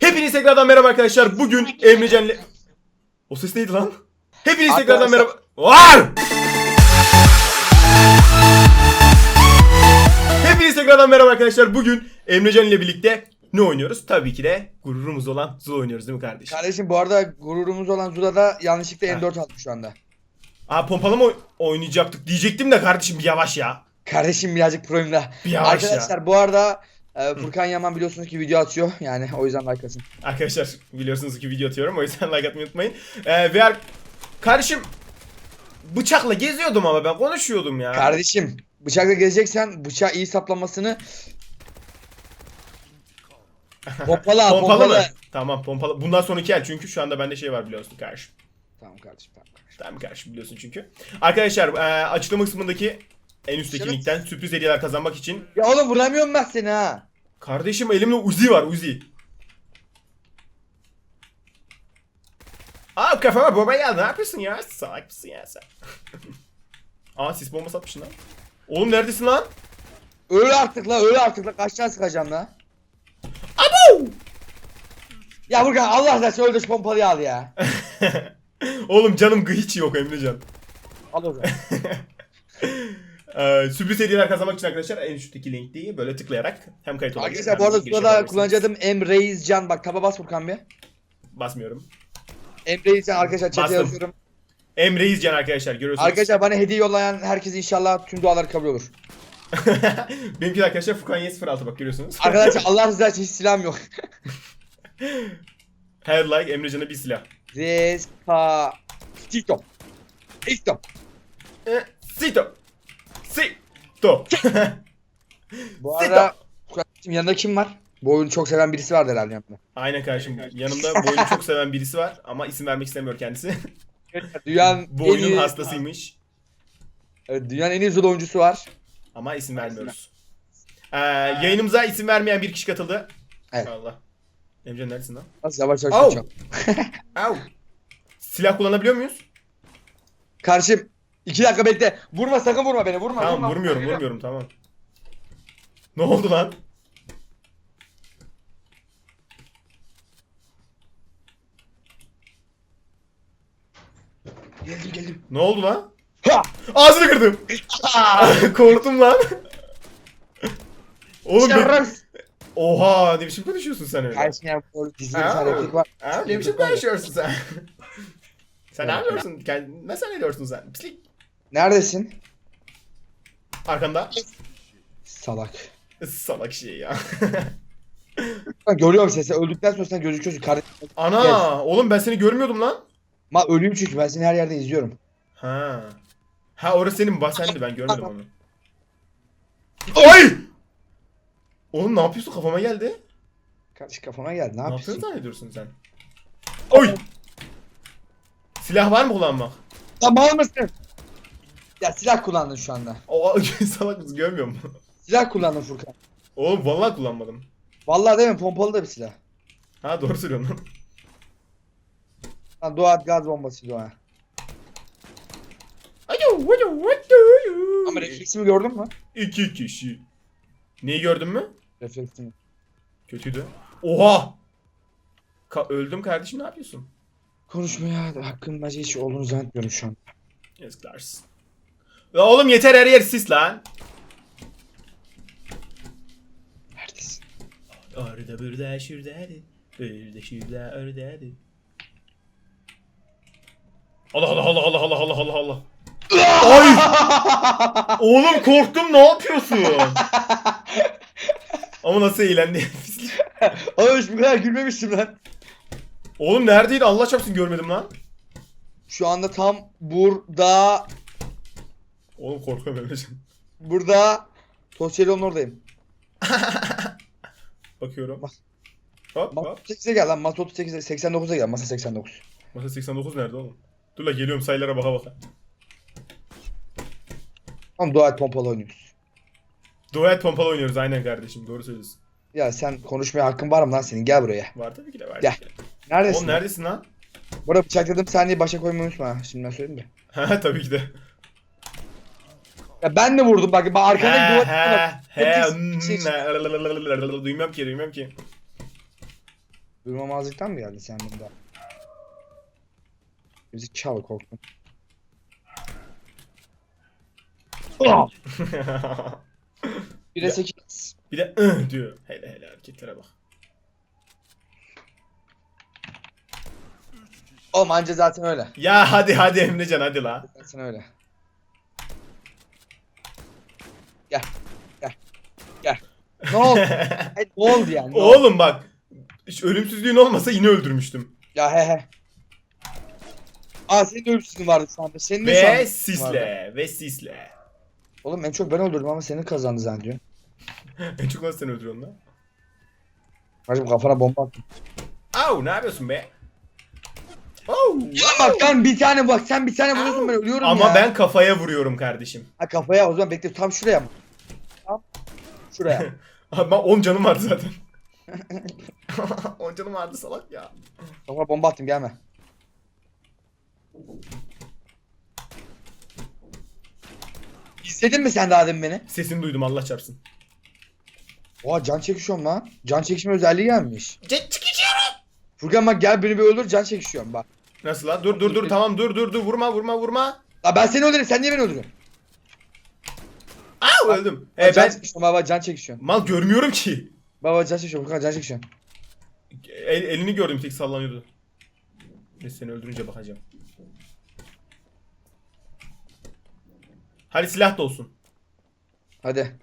Hepiniz tekrardan merhaba arkadaşlar. Bugün Emrecan'la... O ses neydi lan? Hepiniz tekrardan Arkadaşlar- merhaba... Var! Hepiniz tekrardan merhaba arkadaşlar. Bugün Emrecan ile birlikte ne oynuyoruz? Tabii ki de gururumuz olan Zul oynuyoruz değil mi kardeşim? Kardeşim bu arada gururumuz olan Zula'da yanlışlıkla M4 aldım şu anda. Aa pompalı mı oy- oynayacaktık diyecektim de kardeşim bir yavaş ya. Kardeşim birazcık proyum da. Bir yavaş ya. Arkadaşlar bu arada e, Furkan Yaman biliyorsunuz ki video atıyor. Yani o yüzden like atın. Arkadaşlar biliyorsunuz ki video atıyorum o yüzden like atmayı unutmayın. Ee, ve ar- kardeşim bıçakla geziyordum ama ben konuşuyordum ya. Kardeşim bıçakla gezeceksen bıçağı iyi saplamasını Pompalı al, Pompalı, mı? Tamam pompalı. Bundan sonraki el çünkü şu anda bende şey var biliyorsun kardeşim. Tamam kardeşim tamam. kardeşim. Tamam kardeşim biliyorsun çünkü. Arkadaşlar e, açıklama kısmındaki en üstteki Evet. linkten sürpriz hediyeler kazanmak için. Ya oğlum vuramıyorum ben seni ha. Kardeşim elimde Uzi var Uzi. Aa kafama bomba geldi. Ne yapıyorsun ya? Salak mısın ya sen? Aa sis bombası atmışsın lan. Oğlum neredesin lan? Öyle artık la öyle artık la kaç tane sıkacağım la. Abo! Ya Furkan Allah razı olsun şu pompalıyı al ya. Oğlum canım hiç yok Emrecan. Al o zaman. Ee, sürpriz hediyeler kazanmak için arkadaşlar en üstteki linkteyi böyle tıklayarak hem kayıt olabilir. Arkadaşlar bu arada yapabilirsiniz. kullanıcı adım Emreizcan. Bak taba bas Furkan bir. Basmıyorum. Emreizcan arkadaşlar chat'e Bastım. yazıyorum. Emre İzcan arkadaşlar görüyorsunuz. Arkadaşlar bana hediye yollayan herkes inşallah tüm duaları kabul olur. Benimki de arkadaşlar Furkan Y06 bak görüyorsunuz. Arkadaşlar Allah rızası için hiç silahım yok. Her like Emrecan'a bir silah. Zeska... Tito. Tito. E, Sito. Sito. Bu arada Furkan'cığım yanında kim var? Bu oyunu çok seven birisi vardı herhalde yanında. Aynen kardeşim. Yanımda bu oyunu çok seven birisi var ama isim vermek istemiyor kendisi. Dünyanın bu en oyunun iyi, hastasıymış Evet, dünyanın en iyi Zula oyuncusu var. ama isim vermiyoruz. Ee, yayınımıza isim vermeyen bir kişi katıldı. Evet. Allah. Emrecan neredesin lan? Nasıl yavaş yavaş Au. Au. Silah kullanabiliyor muyuz? Karşım. İki dakika bekle. Vurma sakın vurma beni. Vurma Tamam vurma. vurmuyorum vurmuyorum tamam. Ne oldu lan? Geldim geldim. Ne oldu lan? Ha! Ağzını kırdım. Korktum lan. Oğlum ben... Şerref. Oha ne biçim konuşuyorsun sen öyle? Bu dizide bir Ha? tane replik var. Ha, ne biçim konuşuyorsun sen? sen ne yapıyorsun? Kend- Ne zannediyorsun sen? Pislik. Neredesin? Arkanda. Salak. Salak şey ya. Ben görüyorum sesi. Öldükten sonra sen gözüküyorsun. Kardeşim. Ana Gel. oğlum ben seni görmüyordum lan. Ma ölüyüm çünkü ben seni her yerde izliyorum. Ha. Ha orası senin basendi ben görmedim onu. Ay! Oğlum ne yapıyorsun kafama geldi. Kardeş kafama geldi. Ne Ne yapıyorsun? yapıyorsun zannediyorsun sen? Oy! Silah var mı kullanmak? Tamam mısın? Ya silah kullandın şu anda. O salak mısın görmüyor musun? Silah kullandın Furkan. Oğlum vallahi kullanmadım. Vallahi değil mi? Pompalı da bir silah. Ha doğru söylüyorsun lan. Ha, dua et gaz bombası dua. Ayo, ayo, ayo. Ama refleksimi gördün mü? İki kişi. Neyi gördün mü? Refleksimi. Kötüydü. Oha! Ka- öldüm kardeşim ne yapıyorsun? Konuşmaya hakkın bence hiç olduğunu zannetmiyorum şu an. Yazıklarsın. Ya oğlum yeter her yer sis lan. Neredesin? Orada burada şurada Burada şurada orada Allah Allah Allah Allah Allah Allah Allah Allah. Ay! Oğlum korktum ne yapıyorsun? Ama nasıl eğlendi. Oğlum hiç bu kadar gülmemiştim lan. Oğlum neredeydi Allah çarpsın görmedim lan. Şu anda tam burada Oğlum korkuyorum Emrecan. burada Tosyelon'un oradayım. Bakıyorum. Bak. Hop Masa hop. 38'e gel lan. Masa 38'e 89'a gel. Masa 89. Masa 89 nerede oğlum? Dur la geliyorum sayılara baka baka. Tamam dua et pompalı oynuyoruz. Duet pompalı oynuyoruz aynen kardeşim doğru söylüyorsun. Ya sen konuşmaya hakkın var mı lan senin? Gel buraya. Var tabii ki de var. Gel. Neredesin? Oğlum neredesin lan? Burada bıçakladım saniye başa koymayı unutma. ha. Şimdiden söyleyeyim de. Ha tabii ki de. Ya ben de vurdum bak. bak arkadaki He duvar. he he. Hepsi- hmm, şey- ne- Duymuyorum ki duymuyorum ki. Durmamazlıktan mı geldin sen bunda? Bizi çal korktum. Bir de 8. bir de ıh diyor. Hele hele hareketlere bak. Oğlum anca zaten öyle. Ya hadi hadi Emrecan hadi la. Zaten öyle. Gel. Gel. Gel. Ne oldu? Ne oldu yani? Ne oldu? Oğlum bak. Hiç ölümsüzlüğün olmasa yine öldürmüştüm. Ya he he. Aa senin de ölümsüzlüğün vardı anda. Senin de şu anda Ve sisle. Ve sisle. Oğlum en çok ben öldürdüm ama senin kazandı zannediyor. en çok nasıl sen öldürüyorsun lan? Hacım kafana bomba attım. Au ne yapıyorsun be? Au. Ya bak sen bir tane bak sen bir tane vuruyorsun ben ölüyorum Ama ya. ben kafaya vuruyorum kardeşim. Ha kafaya o zaman bekle tam şuraya mı? Şuraya. Abi ben 10 canım vardı zaten. 10 canım vardı salak ya. Kafana bomba attım gelme. İzledin mi sen daha demin beni? Sesini duydum Allah çarpsın. Oha can çekişiyorum lan. Can çekişme özelliği gelmiş. Jet çıkışıyorum. Furkan bak gel beni bir öldür can çekişiyorum bak. Nasıl lan? Dur dur dur tamam dur dur dur vurma vurma vurma. La ben seni öldürürüm sen niye beni öldürüyorsun? Öldüm. E, can ben çekişiyorum baba can çekişiyorum. mal görmüyorum ki. Baba can çekişiyorum Furkan can çekişiyorum. El, elini gördüm tek sallanıyordu. Neyse seni öldürünce bakacağım. Hadi silah da olsun. Hadi.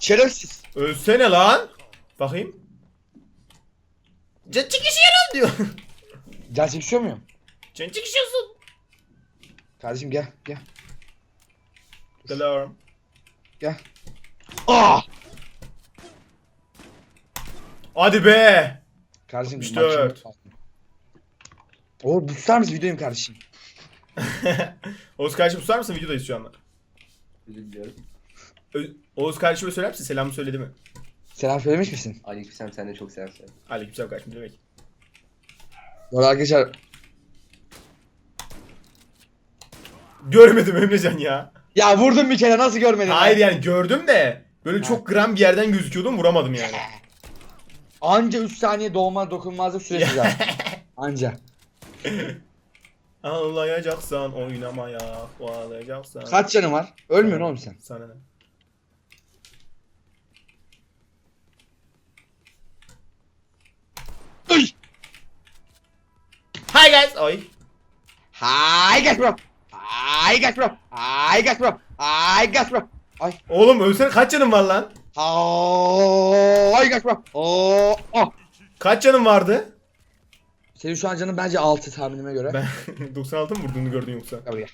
Şerefsiz. Ölsene lan. Bakayım. Can çıkışıyorum diyor. Can çekişiyor muyum? Can çıkışıyorsun. Kardeşim gel gel. Alarm. Gel. Ah! Hadi be. Kardeşim 64. Oo bu tutar mısın videoyum kardeşim? Oğuz kardeşim susar mısın? Videodayız şu anda. Özür diliyorum. Ö- Oğuz kardeşime söyler misin? Selamı söyledi mi? Selam söylemiş misin? Aleykümselam sen de çok selam söyle. Aleykümselam kardeşim demek. Doğru arkadaşlar. Görmedim Emrecan ya. Ya vurdum bir kere nasıl görmedin? Hayır ya? yani gördüm de böyle çok gram bir yerden gözüküyordum vuramadım yani. Anca 3 saniye doğma dokunmazlık süresi zaten. Anca. Ağlayacaksan oynamaya, ağlayacaksan. Kaç canın var? Ölmüyorsun oğlum sen. Sana ne? Uy! Hi guys. Oy. Hi guys bro. Hi guys bro. Hi guys bro. Hi guys bro. Ay. Oğlum ölsene kaç canın var lan? Hi guys bro. Oh, oh. Kaç canın vardı? Senin şu an canın bence 6 tahminime göre. Ben 96 mı vurduğunu gördün yoksa? Gel buraya.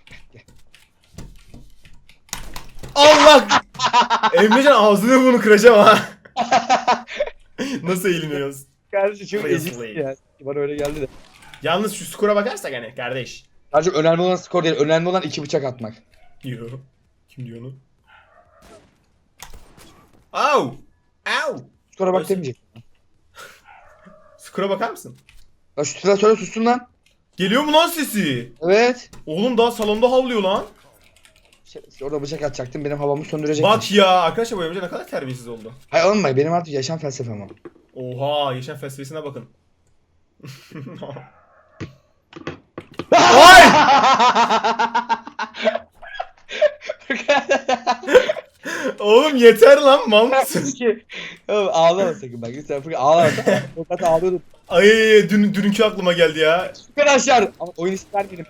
Allah! Emrecan ağzını bunu kıracağım ha. Nasıl eğleniyoruz? Kardeşim çok please. ya. Bana öyle geldi de. Yalnız şu skora bakarsak hani kardeş. Kardeşim önemli olan skor değil. Önemli olan iki bıçak atmak. Yo. Kim diyor onu? Au! Au! Skora bak Nasıl? demeyecek. Skora bakar mısın? Ya şu sıra söyle sussun lan. Geliyor mu lan sesi? Evet. Oğlum daha salonda havlıyor lan. Şey, orada bıçak atacaktım benim havamı söndürecektin. Bak ya arkadaşlar bu Emre ne kadar terbiyesiz oldu. Hayır oğlum bak benim artık yaşam felsefem o. Oha yaşam felsefesine bakın. Ay! Oğlum yeter lan mal mısın? Oğlum ağlama sakın bak lütfen Furkan ağlama. Fakat ağlıyordum. Ay dün, dünkü aklıma geldi ya. Arkadaşlar oyun ister benim.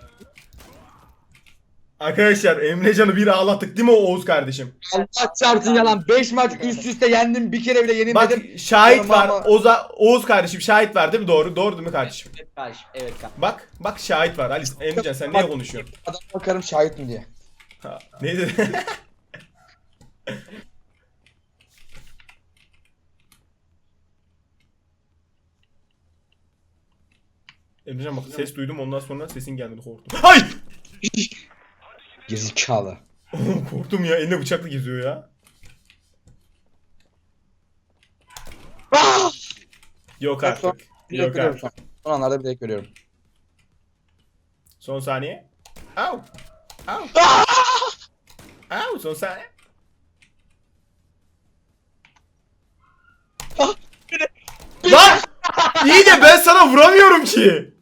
Arkadaşlar Emrecan'ı bir ağlattık değil mi Oğuz kardeşim? Allah çarpsın yalan. 5 maç üst üste yendim. Bir kere bile Bak yenilmedim. şahit var. ama- Oza, Oğuz kardeşim şahit var değil mi? Doğru. Doğru değil mi kardeşim? Evet kardeşim evet kardeşim. Bak bak şahit var. Ali Emrecan sen niye konuşuyorsun? Adam bakarım şahit mi diye. Ha, neydi? Emrecan bak ses duydum ondan sonra sesin gelmedi korktum. Hay! Gerizekalı. Oğlum korktum ya eline bıçakla geziyor ya. Ah! Yok Bak artık. Yok artık. son. Son anlarda bir dakika görüyorum. Son saniye. Au. Au. Aa son saniye. Lan! İyi de ben sana vuramıyorum ki.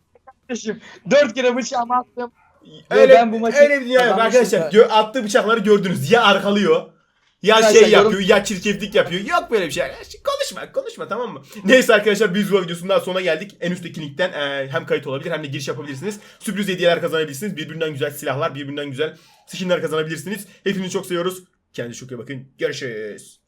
Kardeşim 4 kere bıçağımı attım. Öyle, ben bu maçı öyle bir dünya yok arkadaşlar. da. Gö- attığı bıçakları gördünüz. Ya arkalıyor. Ya Arkadaşlar, şey yorum- yapıyor ya çirkeflik yapıyor. Yok böyle bir şey. Konuşma konuşma tamam mı? Neyse arkadaşlar biz bu videosundan sonuna geldik. En üstteki linkten e, hem kayıt olabilir hem de giriş yapabilirsiniz. Sürpriz hediyeler kazanabilirsiniz. Birbirinden güzel silahlar, birbirinden güzel skinler kazanabilirsiniz. Hepinizi çok seviyoruz. Kendinize çok iyi bakın. Görüşürüz.